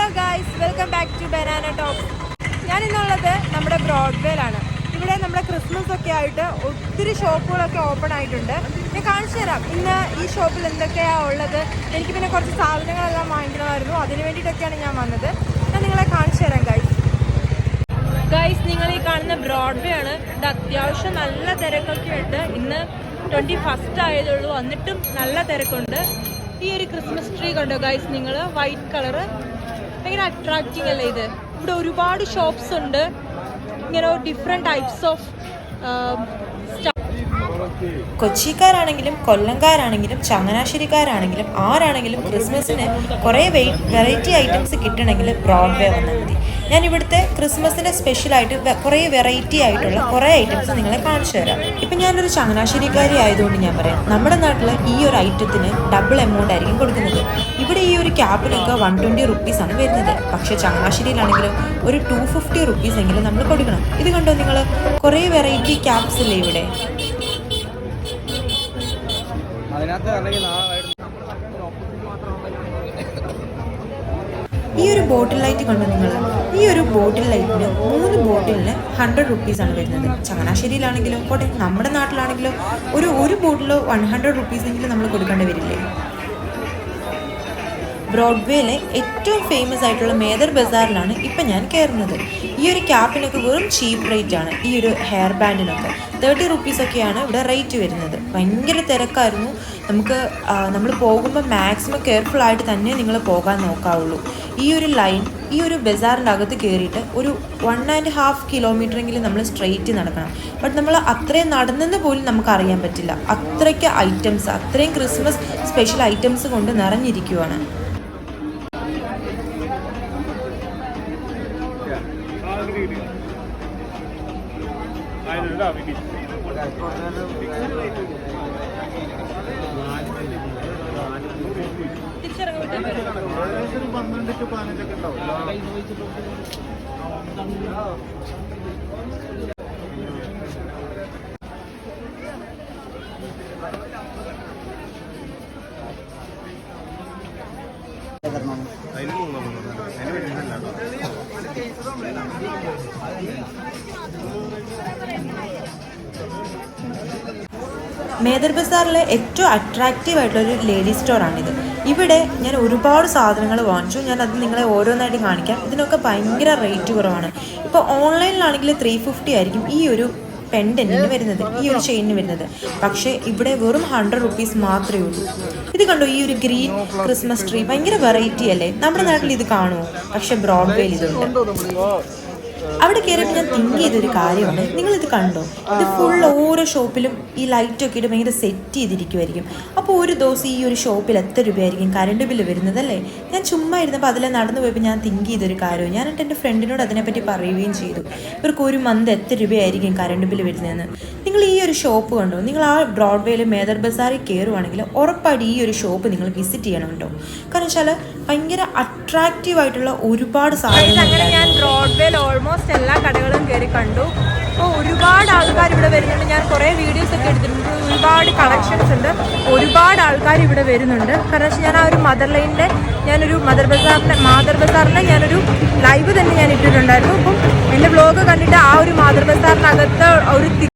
Hello guys welcome back to Banana Top ഞാൻ ഇന്നുള്ളത് നമ്മുടെ ബ്രോഡ്വേയിലാണ് ഇവിടെ നമ്മുടെ ക്രിസ്മസ് ഒക്കെ ആയിട്ട് ഒത്തിരി ഷോപ്പുകളൊക്കെ ഓപ്പൺ ആയിട്ടുണ്ട്. ഞാൻ കാണിച്ചു തരാം. ഇന്ന് ഈ ഷോപ്പിൽ എന്തൊക്കെയാണ് ഉള്ളത്? എനിക്ക് പിന്നെ കുറച്ച് സാധനങ്ങളെല്ലാം വാങ്ങിക്കണമായിരുന്നു. അതിന് വേണ്ടിയിട്ടൊക്കെയാണ് ഞാൻ വന്നത്. ഞാൻ നിങ്ങളെ കാണിച്ചു തരാം ഗൈസ് ഗൈസ് നിങ്ങൾ ഈ കാണുന്ന ബ്രോഡ്വേ ആണ്. ഇത് അത്യാവശ്യം നല്ല തിരക്കൊക്കെ ഉണ്ട്. ഇന്ന് ട്വന്റി ഫസ്റ്റ് ആയതുള്ളൂ. എന്നിട്ടും നല്ല തിരക്കുണ്ട്. ഈ ഒരു ക്രിസ്മസ് ട്രീ കണ്ടോ ഗൈസ് നിങ്ങൾ വൈറ്റ് കളറ് ഭയങ്കര അട്രാക്റ്റിംഗ് അല്ലേ ഇത്? ഇവിടെ ഒരുപാട് ഷോപ്സ് ഉണ്ട്. ഇങ്ങനെ ഡിഫറെന്റ് ടൈപ്സ് ഓഫ് കൊച്ചിക്കാരാണെങ്കിലും കൊല്ലംകാരാണെങ്കിലും ചങ്ങനാശ്ശേരിക്കാരാണെങ്കിലും ആരാണെങ്കിലും ക്രിസ്മസിന് കുറേ വെറൈറ്റി ഐറ്റംസ് കിട്ടണമെങ്കിൽ ബ്രോഡ്വേ വന്നാൽ മതി. ഞാൻ ഇവിടുത്തെ ക്രിസ്മസിന്റെ സ്പെഷ്യൽ ആയിട്ട് കുറേ വെറൈറ്റി ആയിട്ടുള്ള കുറേ ഐറ്റംസ് നിങ്ങളെ കാണിച്ചു തരാം. ഇപ്പം ഞാനൊരു ചങ്ങനാശ്ശേരിക്കാരി ആയതുകൊണ്ട് ഞാൻ പറയാം. നമ്മുടെ നാട്ടിൽ ഈ ഒരു ഐറ്റത്തിന് ഡബിൾ എമൗണ്ട് ആയിരിക്കും കൊടുക്കുന്നത്. ഇവിടെ ഈ ഒരു ക്യാപ്പിനൊക്കെ വൺ ട്വന്റി റുപ്പീസ് ആണ് വരുന്നത്. പക്ഷേ ചങ്ങനാശ്ശേരിയിലാണെങ്കിലും ഒരു ടു ഫിഫ്റ്റി റുപ്പീസ് എങ്കിലും നമ്മൾ കൊടുക്കണം. ഇത് കണ്ടോ നിങ്ങൾ കുറേ വെറൈറ്റി ക്യാപ്സ് ഇല്ലേ ഇവിടെ? അതിനകത്ത് അല്ലെങ്കിൽ ഈ ഒരു ബോട്ടിൽ ലൈറ്റ് കണ്ടു നിങ്ങൾ ഈ ഒരു ബോട്ടിൽ ലൈറ്റിന് മൂന്ന് ബോട്ടിലിന് ഹൺഡ്രഡ് റുപ്പീസ് ആണ് വരുന്നത്. ചങ്ങനാശ്ശേരിയിലാണെങ്കിലും കോട്ടയം നമ്മുടെ നാട്ടിലാണെങ്കിലും ഒരു ഒരു ബോട്ടിൽ വൺ ഹൺഡ്രഡ് റുപ്പീസ് എങ്കിലും നമ്മൾ കൊടുക്കേണ്ടി വരില്ലേ? ബ്രോഡ്വേയിലെ ഏറ്റവും ഫേമസ് ആയിട്ടുള്ള മേദർ ബസാറിലാണ് ഇപ്പം ഞാൻ കയറുന്നത്. ഈ ഒരു ക്യാപ്പിനൊക്കെ വെറും ചീപ്പ് റേറ്റ് ആണ്. ഈ ഒരു ഹെയർ ബാൻഡിനൊക്കെ തേർട്ടി റുപ്പീസൊക്കെയാണ് ഇവിടെ റേറ്റ് വരുന്നത്. ഭയങ്കര തിരക്കായിരുന്നു. നമുക്ക് നമ്മൾ പോകുമ്പോൾ മാക്സിമം കെയർഫുൾ ആയിട്ട് തന്നെ നിങ്ങൾ പോകാൻ നോക്കാവുള്ളൂ. ഈ ഒരു ലൈൻ ഈ ഒരു ബസാറിന്റെ അകത്ത് കയറിയിട്ട് ഒരു വൺ ആൻഡ് ഹാഫ് കിലോമീറ്ററെങ്കിലും നമ്മൾ സ്ട്രെയിറ്റ് നടക്കണം. ബട്ട് നമ്മൾ അത്രയും നടന്നെന്ന് പോലും നമുക്ക് അറിയാൻ പറ്റില്ല. അത്രയ്ക്ക് ഐറ്റംസ് അത്രയും ക്രിസ്മസ് സ്പെഷ്യൽ ഐറ്റംസ് കൊണ്ട് നിറഞ്ഞിരിക്കുവാണ്. പന്ത്രണ്ട് ടു പതിനഞ്ചൊക്കെ ഉണ്ടാവും അതിന് മൂന്നെണ്ണം. മേദർ ബസാറിലെ ഏറ്റവും അട്രാക്റ്റീവ് ആയിട്ടുള്ള ഒരു ലേഡി സ്റ്റോറാണിത് ഇവിടെ ഞാൻ ഒരുപാട് സാധനങ്ങൾ വാങ്ങിച്ചു. ഞാൻ അത് നിങ്ങളെ ഓരോന്നായിട്ട് കാണിക്കാം. ഇതിനൊക്കെ ഭയങ്കര റേറ്റ് കുറവാണ്. ഇപ്പോൾ ഓൺലൈനിലാണെങ്കിൽ ത്രീ ഫിഫ്റ്റി ആയിരിക്കും ഈ ഒരു പെൻഡന്റിന് വരുന്നത് ഈ ഒരു ചെയിനിന് വരുന്നത്. പക്ഷേ ഇവിടെ വെറും ഹൺഡ്രഡ് റുപ്പീസ് മാത്രമേ ഉള്ളൂ. ഇത് കണ്ടോ? ഈ ഒരു ഗ്രീൻ ക്രിസ്മസ് ട്രീ ഭയങ്കര വെറൈറ്റി അല്ലേ? നമ്മുടെ നാട്ടിൽ ഇത് കാണുമോ? പക്ഷെ ബ്രോഡ്വേയിൽ ഇതുണ്ട്. അവിടെ കയറിയപ്പോൾ ഞാൻ തിങ്ക് ചെയ്തൊരു കാര്യമാണ് നിങ്ങൾ ഇത് കണ്ടോ? ഇത് ഫുൾ ഓരോ ഷോപ്പിലും ഈ ലൈറ്റ് ഒക്കെ ഇട്ട് ഭയങ്കര സെറ്റ് ചെയ്തിരിക്കുമായിരിക്കും അപ്പോൾ ഒരു ദിവസം ഈ ഒരു ഷോപ്പിൽ എത്ര രൂപയായിരിക്കും കറണ്ട് ബില്ല് വരുന്നത് അല്ലേ ഞാൻ ചുമ്മാ ഇരുന്നപ്പോൾ അതിലെ നടന്നു പോയപ്പോൾ ഞാൻ തിങ്ക് ചെയ്തൊരു കാര്യം ഞാൻ എന്റെ ഫ്രണ്ടിനോട് അതിനെപ്പറ്റി പറയുകയും ചെയ്തു. ഇവർക്ക് ഒരു മന്ത് എത്ര രൂപയായിരിക്കും കറണ്ട് ബില്ല് വരുന്നതെന്ന്. നിങ്ങൾ ഈ ഒരു ഷോപ്പ് കണ്ടോ? നിങ്ങൾ ആ ബ്രോഡ്വേയിൽ മേദർ ബസാറിൽ കയറുവാണെങ്കിൽ ഉറപ്പായിട്ട് ഈ ഒരു ഷോപ്പ് നിങ്ങൾ വിസിറ്റ് ചെയ്യണമുണ്ടോ? കാരണം വെച്ചാൽ ഭയങ്കര അട്രാക്റ്റീവ് ആയിട്ടുള്ള ഒരുപാട് സാധനങ്ങൾ അങ്ങനെ ഞാൻ ബ്രോഡ്വേയിൽ ഓൾമോസ്റ്റ് എല്ലാ കടകളും കയറി കണ്ടു. അപ്പോൾ ഒരുപാട് ആൾക്കാർ ഇവിടെ വരുന്നുണ്ട്. ഞാൻ കുറേ വീഡിയോസ് ഒക്കെ എടുത്തിട്ടുണ്ട്. ഒരുപാട് കളക്ഷൻസ് ഉണ്ട്. ഒരുപാട് ആൾക്കാർ ഇവിടെ വരുന്നുണ്ട്. കാരണം വെച്ചാൽ ഞാൻ ആ ഒരു മദർ ലൈനിന്റെ ഞാനൊരു മദർ ബസാറിന്റെ മാതർ ബസാറിന്റെ ഞാനൊരു ലൈവ് തന്നെ ഞാൻ ഇട്ടിട്ടുണ്ടായിരുന്നു. അപ്പം എന്റെ ബ്ലോഗ് കണ്ടിട്ട് ആ ഒരു മാതർ ബസാറിനകത്ത് ഒരു